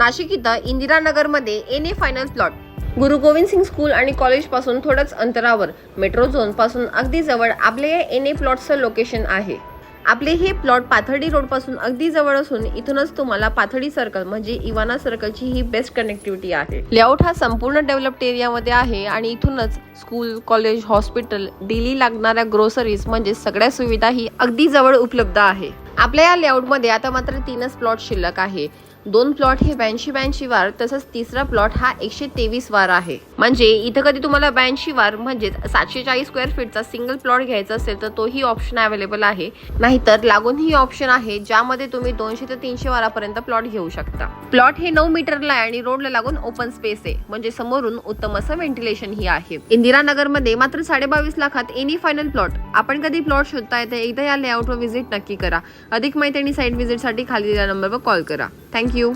नाशिक इथं इंदिरानगरमध्ये N A final plot. Guru Govind Singh school आणि कॉलेजपासून थोडंच अंतरावर मेट्रो झोनपासून अगदी जवळ आपले या एन ए प्लॉटचं लोकेशन आहे. आपले हे प्लॉट पाथर्डी रोडपासून अगदी जवळ असून इथूनच तुम्हाला पाथर्डी सर्कल म्हणजे इवाना सर्कलची ही बेस्ट कनेक्टिव्हिटी आहे. लेआउट हा संपूर्ण डेव्हलप्ड एरियामध्ये आहे आणि इथूनच स्कूल कॉलेज हॉस्पिटल डेली लागणाऱ्या ग्रोसरीज म्हणजे सगळ्या सुविधा ही अगदी जवळ उपलब्ध आहे. आपल्या या लेआउटमध्ये आता मात्र तीनच प्लॉट शिल्लक आहे. दोन प्लॉट हे ब्याऐंशी ब्याऐंशी वार तसंच तिसरा प्लॉट हा एकशे तेवीस वार आहे. म्हणजे इथं कधी तुम्हाला ब्याऐंशी वार म्हणजेच सातशे चाळीस स्क्वेअर फीटचा सिंगल प्लॉट घ्यायचा असेल तर तोही ऑप्शन अवेलेबल आहे. नाहीतर लागून ही ऑप्शन आहे ज्यामध्ये तुम्ही दोनशे ते तीनशे वारापर्यंत प्लॉट घेऊ शकता. प्लॉट हे नऊ मीटरला आहे आणि रोडला लागून ओपन स्पेस आहे. म्हणजे समोरून उत्तम असं व्हेंटिलेशन ही आहे. इंदिरानगरमध्ये मात्र साडेबावीस लाखात एनी फायनल प्लॉट आपण कधी प्लॉट शोधता येते एकदा या लेआउटवर व्हिजिट नक्की करा. अधिक माहिती आणि साईट व्हिजिटसाठी खाली दिलेल्या नंबरवर कॉल करा. थँक्यू